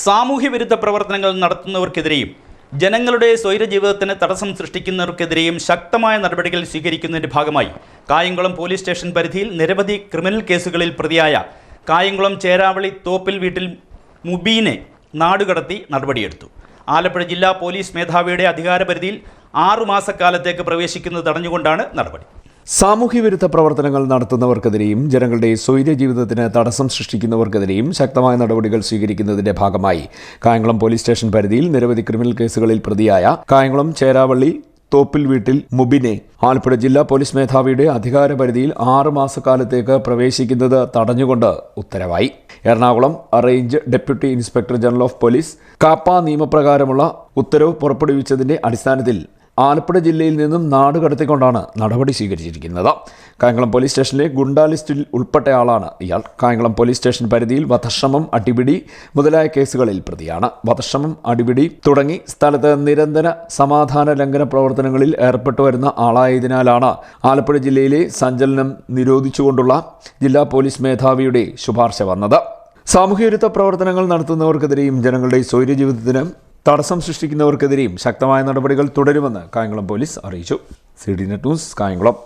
സാമൂഹ്യവിരുദ്ധ പ്രവർത്തനങ്ങൾ നടത്തുന്നവർക്കെതിരെയും ജനങ്ങളുടെ സ്വൈര ജീവിതത്തിന് തടസ്സം സൃഷ്ടിക്കുന്നവർക്കെതിരെയും ശക്തമായ നടപടികൾ സ്വീകരിക്കുന്നതിന്റെ ഭാഗമായി കായംകുളം പോലീസ് സ്റ്റേഷൻ പരിധിയിൽ നിരവധി ക്രിമിനൽ കേസുകളിൽ പ്രതിയായ കായംകുളം ചേരാവളി തോപ്പിൽ വീട്ടിൽ മുബീനെ നാടുകടത്തി നടപടിയെടുത്തു. ആലപ്പുഴ ജില്ലാ പോലീസ് മേധാവിയുടെ അധികാരപരിധിയിൽ ആറുമാസക്കാലത്തേക്ക് പ്രവേശിക്കുന്നത് തടഞ്ഞുകൊണ്ടാണ് നടപടി. സാമൂഹ്യവിരുദ്ധ പ്രവർത്തനങ്ങൾ നടത്തുന്നവർക്കെതിരെയും ജനങ്ങളുടെ സ്വൈര്യ ജീവിതത്തിന് തടസ്സം സൃഷ്ടിക്കുന്നവർക്കെതിരെയും ശക്തമായ നടപടികൾ സ്വീകരിക്കുന്നതിന്റെ ഭാഗമായി കായംകുളം പോലീസ് സ്റ്റേഷൻ പരിധിയിൽ നിരവധി ക്രിമിനൽ കേസുകളിൽ പ്രതിയായ കായംകുളം ചേരാവള്ളി തോപ്പിൽ വീട്ടിൽ മുബിനെ ആലപ്പുഴ ജില്ലാ പോലീസ് മേധാവിയുടെ അധികാര പരിധിയിൽ ആറ് മാസക്കാലത്തേക്ക് പ്രവേശിക്കുന്നത് തടഞ്ഞുകൊണ്ട് ഉത്തരവായി. Ernakulam range deputy inspector general of police KAAPA നിയമപ്രകാരമുള്ള ഉത്തരവ് പുറപ്പെടുവിച്ചതിന്റെ അടിസ്ഥാനത്തിൽ ആലപ്പുഴ ജില്ലയിൽ നിന്നും നാട് കടത്തിക്കൊണ്ടാണ് നടപടി സ്വീകരിച്ചിരിക്കുന്നത്. കായംകുളം പോലീസ് സ്റ്റേഷനിലെ ഗുണ്ടാലിസ്റ്റിൽ ഉൾപ്പെട്ടയാളാണ് ഇയാൾ. കായംകുളം പോലീസ് സ്റ്റേഷൻ പരിധിയിൽ വധശ്രമം അടിപിടി മുതലായ കേസുകളിൽ പ്രതിയാണ്. വധശ്രമം അടിപിടി തുടങ്ങി സ്ഥലത്ത് നിരന്തര സമാധാന ലംഘന പ്രവർത്തനങ്ങളിൽ ഏർപ്പെട്ടു വരുന്ന ആളായതിനാലാണ് ആലപ്പുഴ ജില്ലയിലെ സഞ്ചലനം നിരോധിച്ചുകൊണ്ടുള്ള ജില്ലാ പോലീസ് മേധാവിയുടെ ശുപാർശ വന്നത്. സാമൂഹ്യവിരുദ്ധ പ്രവർത്തനങ്ങൾ നടത്തുന്നവർക്കെതിരെയും ജനങ്ങളുടെ സ്വൈര്യ ജീവിതത്തിന് തടസ്സം സൃഷ്ടിക്കുന്നവർക്കെതിരെയും ശക്തമായ നടപടികൾ തുടരുമെന്ന് കായംകുളം പോലീസ് അറിയിച്ചു. C D net news Kayamkulam.